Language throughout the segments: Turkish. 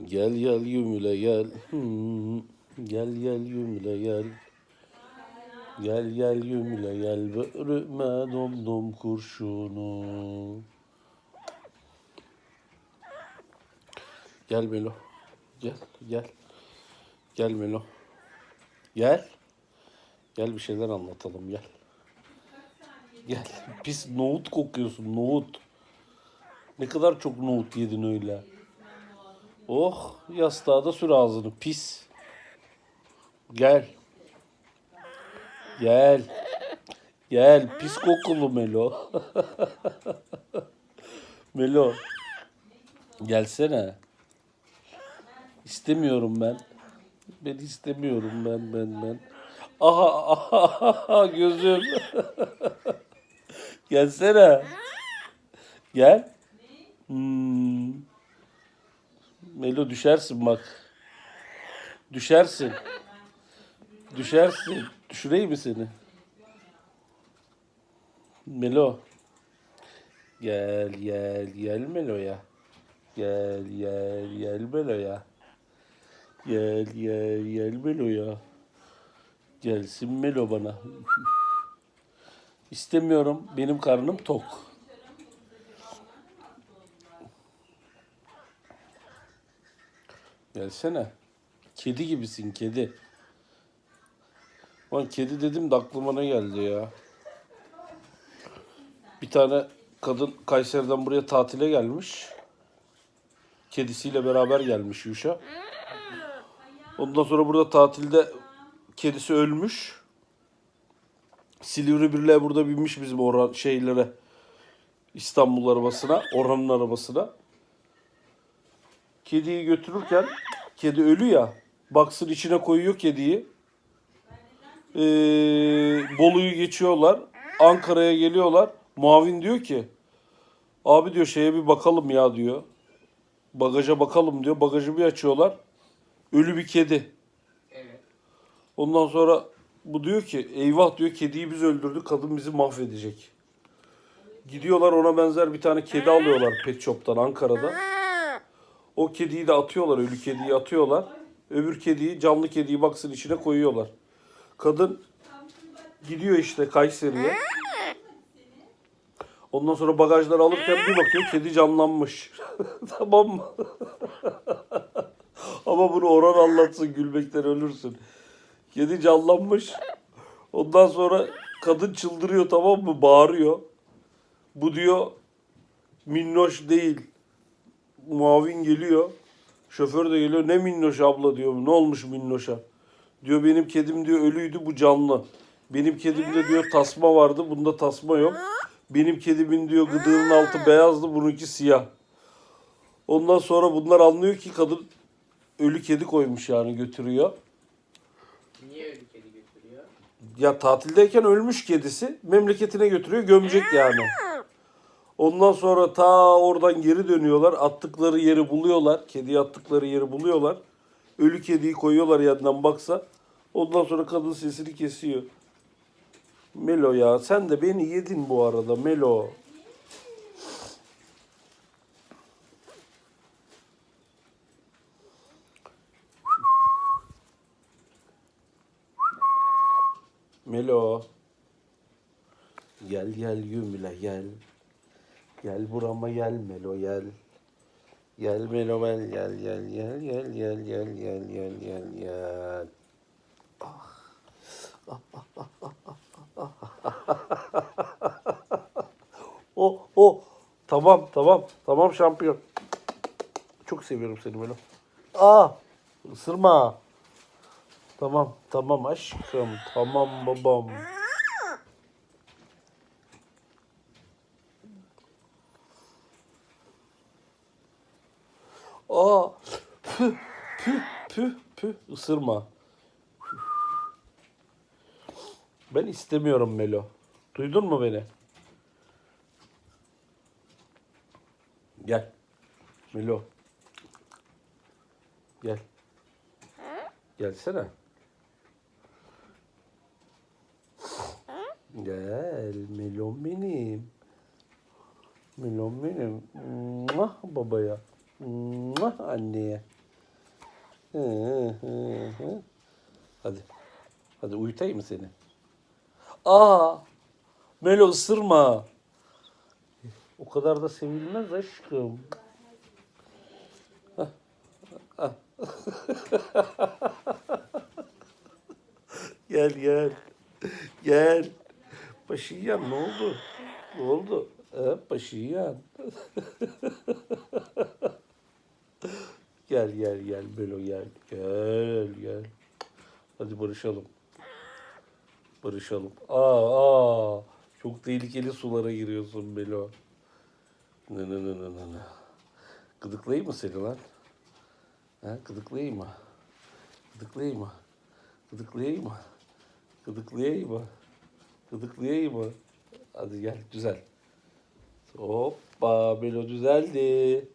Gel gel yümüle gel. Gel gel yümüle gel. Gel gel yümüle gel. Börüme dom dom kurşunu. Gel Melo. Gel gel. Gel Melo. Gel. Gel bir şeyler anlatalım gel. Gel. Pis nohut kokuyorsun nohut. Ne kadar çok nohut yedin öyle. Oh yastığa da sür ağzını pis. Gel. Gel. Gel pis kokulu Melo. Melo. Gelsene. İstemiyorum ben. Ben istemiyorum ben ben ben. Aha aha aha gözüm. Gelsene. Gel. Hmm. Melo düşersin bak. Düşersin. Düşersin. Düşüreyim mi seni? Melo. Gel gel gel Melo'ya. Gel gel gel Melo'ya. Gel gel gel Melo'ya. Gelsin Melo bana. İstemiyorum. Benim karnım tok. Gelsene. Kedi gibisin kedi. Lan kedi dedim de aklıma ne geldi ya. Bir tane kadın Kayseri'den buraya tatile gelmiş. Kedisiyle beraber gelmiş Yuşa. Ondan sonra burada tatilde kedisi ölmüş. Silivri birliğe burada binmiş bizim Orhan şeylere. İstanbul arabasına, Orhan'ın arabasına. Kediyi götürürken kedi ölü ya. Baksın içine koyuyor kediyi. Ee, Bolu'yu geçiyorlar. Ankara'ya geliyorlar. Muavin diyor ki abi diyor şeye bir bakalım ya diyor. Bagaja bakalım diyor. Bagajı bir açıyorlar. Ölü bir kedi. Evet. Ondan sonra bu diyor ki eyvah diyor kediyi biz öldürdük kadın bizi mahvedecek. Gidiyorlar ona benzer bir tane kedi alıyorlar pet shop'tan Ankara'da. O kediyi de atıyorlar ölü kediyi atıyorlar. Öbür kediyi canlı kediyi baksın içine koyuyorlar. Kadın gidiyor işte Kayseri'ye. Ondan sonra bagajları alırken bir bakıyor kedi canlanmış. tamam mı? Ama bunu Orhan anlatsın gülmekten ölürsün. Kedi canlanmış. Ondan sonra kadın çıldırıyor tamam mı? Bağırıyor. Bu diyor minnoş değil. Muavin geliyor. Şoför de geliyor. Ne minnoş abla diyor. Ne olmuş minnoşa? Diyor benim kedim diyor ölüydü bu canlı. Benim kedimde diyor tasma vardı. Bunda tasma yok. Benim kedimin diyor gıdığının altı beyazdı. Bununki siyah. Ondan sonra bunlar anlıyor ki kadın ölü kedi koymuş yani götürüyor. Niye öyle kedi götürüyor? Ya tatildeyken ölmüş kedisi memleketine götürüyor gömecek yani. Ondan sonra ta oradan geri dönüyorlar. Attıkları yeri buluyorlar. Kediyi attıkları yeri buluyorlar. Ölü kediyi koyuyorlar yanından baksa. Ondan sonra kadın sesini kesiyor. Melo ya sen de beni yedin bu arada Melo. Melo. Gel gel yümle gel. Gel burama gel Melo gel. Gel Melo gel gel gel gel gel gel gel gel gel gel gel. O o tamam tamam tamam şampiyon. Çok seviyorum seni Melo. Aa ısırma. Tamam tamam aşkım tamam babam. Aa püh püh püh püh ısırma. Ben istemiyorum Melo. Duydun mu beni? Gel. Melo. Gel. Gelsene. Gel melon benim. Melon benim. Mwah babaya. Mwah anneye. Hı, hı, hı. Hadi. Hadi uyutayım mı seni? Aa! Melo ısırma. O kadar da sevilmez aşkım. Gel gel. Gel. Başı yiyen ne oldu? Ne oldu? He, başı yiyen. gel gel gel Melo gel. Gel gel. Hadi barışalım. Barışalım. Aa, aa. Çok tehlikeli sulara giriyorsun Melo. Ne ne ne ne ne ne. Gıdıklayayım mı seni lan? Ha, gıdıklayayım mı? Gıdıklayayım mı? Gıdıklayayım mı? Gıdıklayayım mı? Gıdıklayayım mı? Hadi gel düzel. Hoppa Melo düzeldi.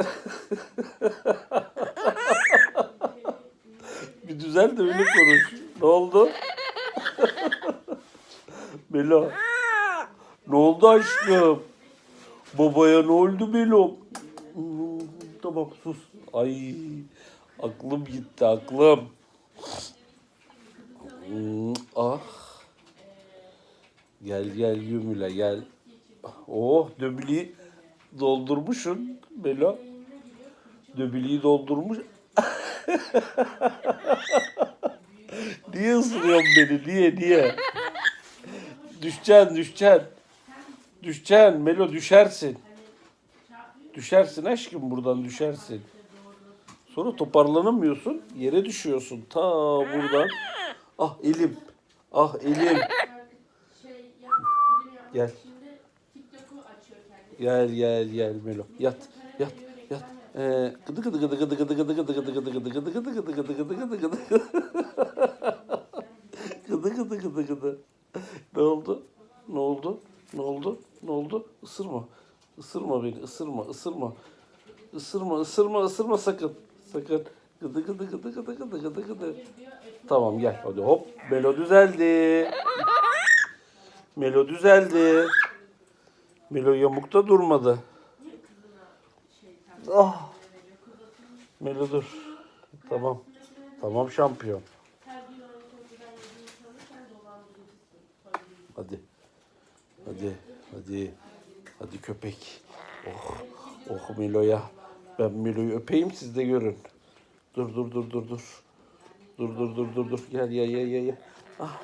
Bir düzel de öyle konuş. Ne oldu? Melo. Ne oldu aşkım? Babaya ne oldu Melo? Tamam sus. Ay aklım gitti aklım. Hmm, ah. Gel gel Yümüle gel. Oh döbülüğü doldurmuşsun Melo. Döbülüğü doldurmuş. niye ısırıyorsun beni? Niye? Niye? Düşeceksin, düşeceksin. Düşeceksin. Melo düşersin. Düşersin aşkım buradan düşersin. Sonra toparlanamıyorsun. Yere düşüyorsun. Ta buradan. Ah elim. Ah elim. Gel. Gel gel gel Melo. Yat. Yat. Yat. Ee, gıdı gıdı gıdı gıdı gıdı gıdı gıdı gıdı gıdı gıdı gıdı gıdı gıdı gıdı gıdı ne oldu? Ne oldu? Ne oldu? Ne oldu? Isırma. Isırma beni. Isırma. Isırma. Isırma. Isırma. Isırma sakın. Sakın. Gıdı gıdı gıdı gıdı gıdı gıdı gıdı. Tamam gel. Hadi hop. Melo düzeldi. Melo düzeldi. Melo yamukta durmadı. Ah. Melo dur. Tamam. Tamam şampiyon. Hadi. Hadi. Hadi. Hadi köpek. Oh. Oh Milo'ya. Ben Milo'yu öpeyim siz de görün. Dur dur dur dur dur. Dur dur dur dur dur. Gel gel gel gel. gel. Ah.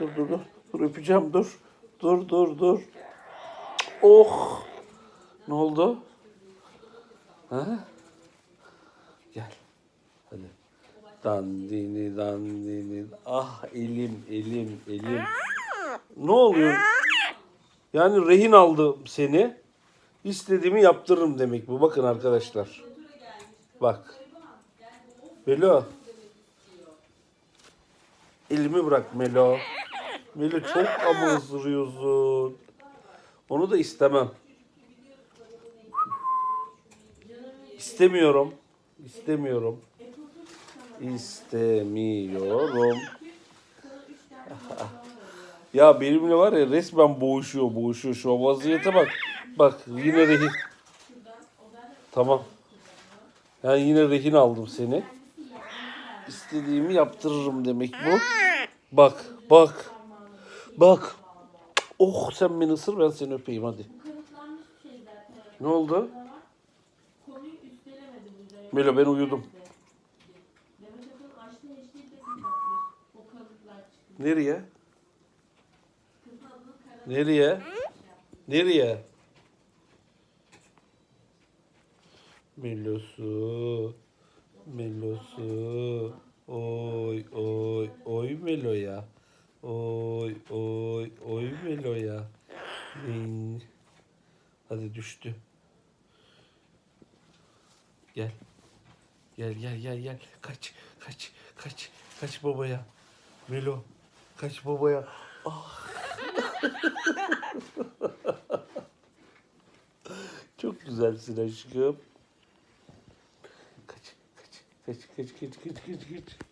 Dur dur dur. Dur öpeceğim dur. Dur dur dur. Oh. Ne oldu? Ha? Gel. Hadi. Dandini dandini. Ah elim elim elim. Ne oluyor? Yani rehin aldım seni. İstediğimi yaptırırım demek bu. Bakın arkadaşlar. Bak. Melo. Elimi bırak Melo. Melo çok ama ısırıyorsun. Onu da istemem. İstemiyorum. İstemiyorum. İstemiyorum. Ya benimle var ya resmen boğuşuyor boğuşuyor şu vaziyete bak. Bak yine rehin. Tamam. Yani yine rehin aldım seni. İstediğimi yaptırırım demek bu. Bak bak. Bak. Oh sen beni ısır ben seni öpeyim hadi. Ne oldu? Melo ben uyudum. Nereye? Nereye? Nereye? Melosu. Melosu. Oy oy oy Melo'ya. Oy oy oy Melo'ya. Hadi düştü. Gel. Gel gel gel gel. Kaç kaç kaç kaç babaya. Melo kaç babaya. Ah. Çok güzelsin aşkım. Kaç kaç kaç kaç kaç kaç kaç kaç.